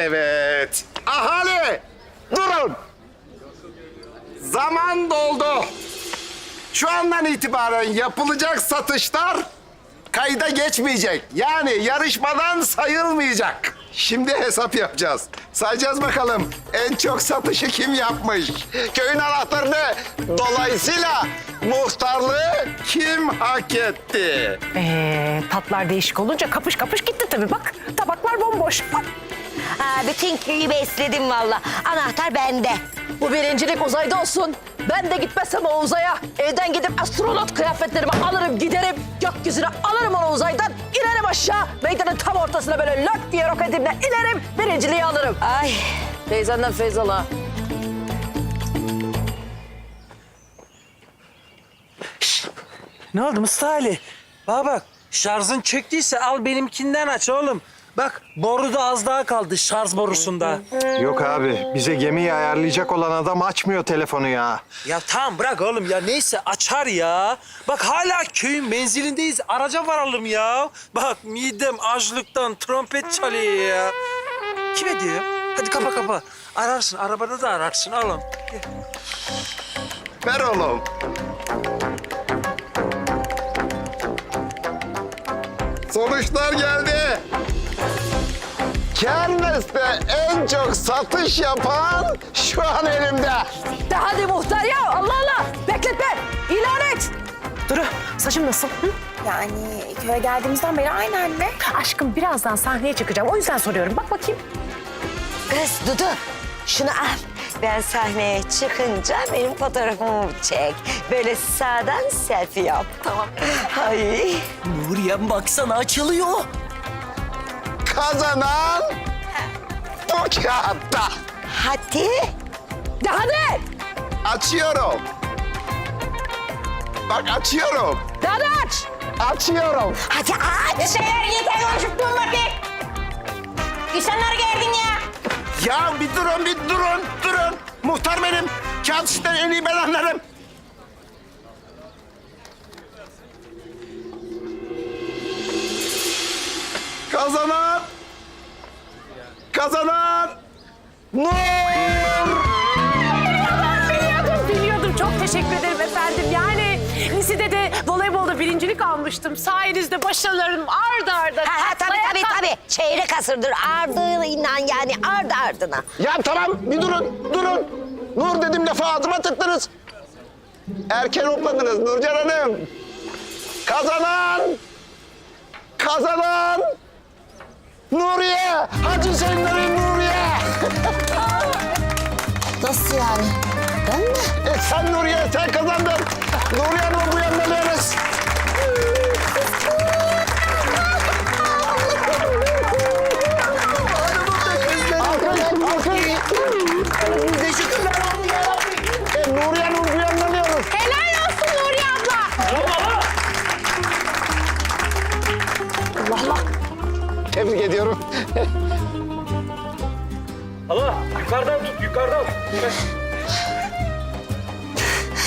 Evet. Ahali! Durun! Zaman doldu. Şu andan itibaren yapılacak satışlar kayda geçmeyecek. Yani yarışmadan sayılmayacak. Şimdi hesap yapacağız. Sayacağız bakalım en çok satışı kim yapmış? Köyün anahtarını dolayısıyla muhtarlığı kim hak etti? Ee, tatlar değişik olunca kapış kapış gitti tabii bak. Tabaklar bomboş. Ha, bütün köyü besledim valla. Anahtar bende. Bu birincilik uzayda olsun. Ben de gitmezsem o uzaya evden gidip astronot kıyafetlerimi alırım giderim. Gökyüzüne alırım onu uzaydan. inerim aşağı. Meydanın tam ortasına böyle lak diye roketimle inerim. Birinciliği alırım. Ay Teyzenden feyz al ha. Ne oldu Mustafa Ali? Bana bak şarjın çöktüyse al benimkinden aç oğlum. Bak boruda az daha kaldı şarj borusunda. Yok abi, bize gemiyi ayarlayacak olan adam açmıyor telefonu ya. Ya tamam bırak oğlum ya neyse açar ya. Bak hala köyün menzilindeyiz araca varalım ya. Bak midem açlıktan trompet çalıyor ya. Kime diyor? Hadi kapa kapa. Ararsın arabada da ararsın oğlum. Gel. Ver oğlum. Sonuçlar geldi. Kermes'te en çok satış yapan şu an elimde. De hadi muhtar ya Allah Allah. Bekletme. İlan et. Duru saçım nasıl? Hı? Yani köye geldiğimizden beri aynı anne. Aşkım birazdan sahneye çıkacağım. O yüzden soruyorum. Bak bakayım. kız Dudu şunu al. Ben sahneye çıkınca benim fotoğrafımı çek. Böyle sağdan selfie yap. Tamam. Ay. Nuriye baksana açılıyor. Kazanan bu kağıtta. Hadi. De hadi. Açıyorum. Bak açıyorum. De hadi aç. Açıyorum. Hadi aç. Yeter yeter konuşup durma ki. İnsanlar geldin ya. Ya bir durun, bir durun, durun. Muhtar benim. Kağıt işten en iyi ben anlarım. Kazanan... Kazanan... Nur! Biliyordum, biliyordum. Çok teşekkür ederim efendim. Yani lisede de voleybolda birincilik almıştım. Sayenizde başarılarım ardı arda. Ha, ha, tabii tabii tabii. Çeyrek asırdır ardıyla yani ardı ardına. Ya tamam, bir durun, durun. Nur dedim lafa ağzıma tıktınız. Erken hopladınız Nurcan Hanım. Kazanan... Kazanan... Nuriye! Hacı Hüseyinlerin Nuriye! Nasıl yani? Ben mi? E sen Nuriye, sen kazandın. Nuriye Hanım bu yanına alıyoruz. E, Tebrik ediyorum. Allah yukarıdan tut yukarıdan.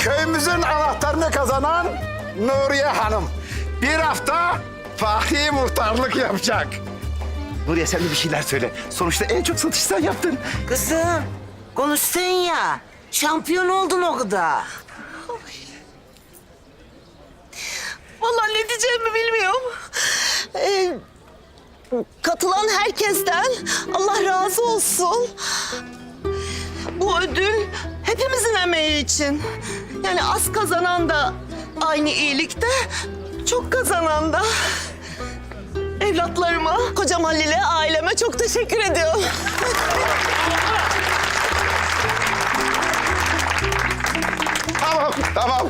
Köyümüzün anahtarını kazanan Nuriye Hanım. Bir hafta Fahri muhtarlık yapacak. Nuriye sen de bir şeyler söyle. Sonuçta en çok satış sen yaptın. Kızım, konuştun ya. Şampiyon oldun o kadar. Vallahi ne diyeceğimi bilmiyorum. Ee, katılan herkesten Allah razı olsun. Bu ödül hepimizin emeği için. Yani az kazanan da aynı iyilikte, çok kazanan da. Evlatlarıma, kocam Halil'e, aileme çok teşekkür ediyorum. Tamam, tamam.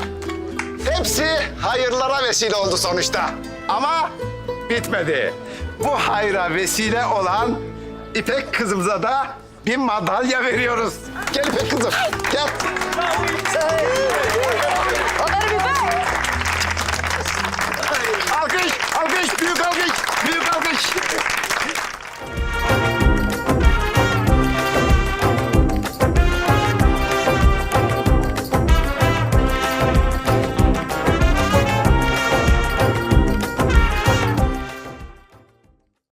Hepsi hayırlara vesile oldu sonuçta. Ama bitmedi. Bu hayra vesile olan İpek kızımıza da bir madalya veriyoruz. Gel İpek kızım, gel. Onları bir ver. Alkış, alkış, büyük alkış, büyük alkış.